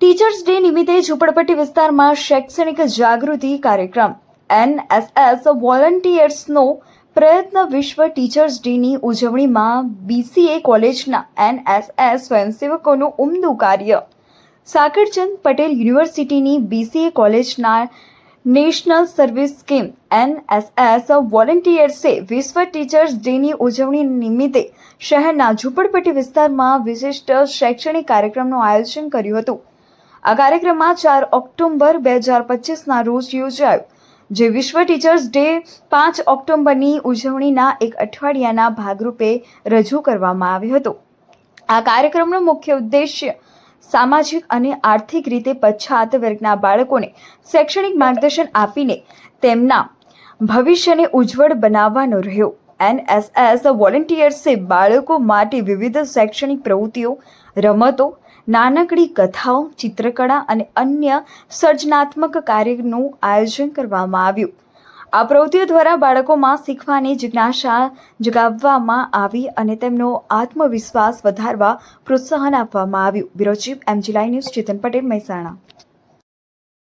Teachers day નિમિત્તે ઝૂંપડપટ્ટી વિસ્તારમાં શૈક્ષણિક જાગૃતિ કાર્યક્રમ. એનએસએસ વોલન્ટિયર્સનો પ્રયત્ન વિશ્વ ટીચર્સ ડેની ઉજવણીમાં બીસીએ કોલેજના એનએસએસ સ્વયંસેવકોનું ઉમદું કાર્ય. સાકરચંદ પટેલ યુનિવર્સિટીની બીસીએ કોલેજના નેશનલ સર્વિસ સ્કીમ એનએસએસ વોલેન્ટિયર્સે વિશ્વ ટીચર્સ ડેની ઉજવણી નિમિત્તે શહેરના ઝૂંપડપટ્ટી વિસ્તારમાં વિશિષ્ટ શૈક્ષણિક કાર્યક્રમનું આયોજન કર્યું હતું. આ કાર્યક્રમમાં ચાર ઓક્ટોબર બે હજાર પચીસના રોજ યોજાયો, જે વિશ્વ ટીચર્સ ડે પાંચ ઓક્ટોબરની ઉજવણીના એક અઠવાડિયાના ભાગરૂપે રજૂ કરવામાં આવ્યો હતો. આ કાર્યક્રમનો મુખ્ય ઉદ્દેશ્ય સામાજિક અને આર્થિક રીતે પછાત વર્ગના બાળકોને શૈક્ષણિક માર્ગદર્શન આપીને તેમના ભવિષ્યને ઉજ્જવળ બનાવવાનો રહ્યો. એનએસએસ વોલન્ટિયર્સે બાળકો માટે વિવિધ શૈક્ષણિક પ્રવૃત્તિઓ, રમતો, નાનકડી કથાઓ, ચિત્રકળા અને અન્ય સર્જનાત્મક કાર્યનું આયોજન કરવામાં આવ્યું. આ પ્રવૃત્તિઓ દ્વારા બાળકોમાં શીખવાની જિજ્ઞાસા જગાવવામાં આવી અને તેમનો આત્મવિશ્વાસ વધારવા પ્રોત્સાહન આપવામાં આવ્યું. Bureau chief MG live news Chetan Patel, Mehsana.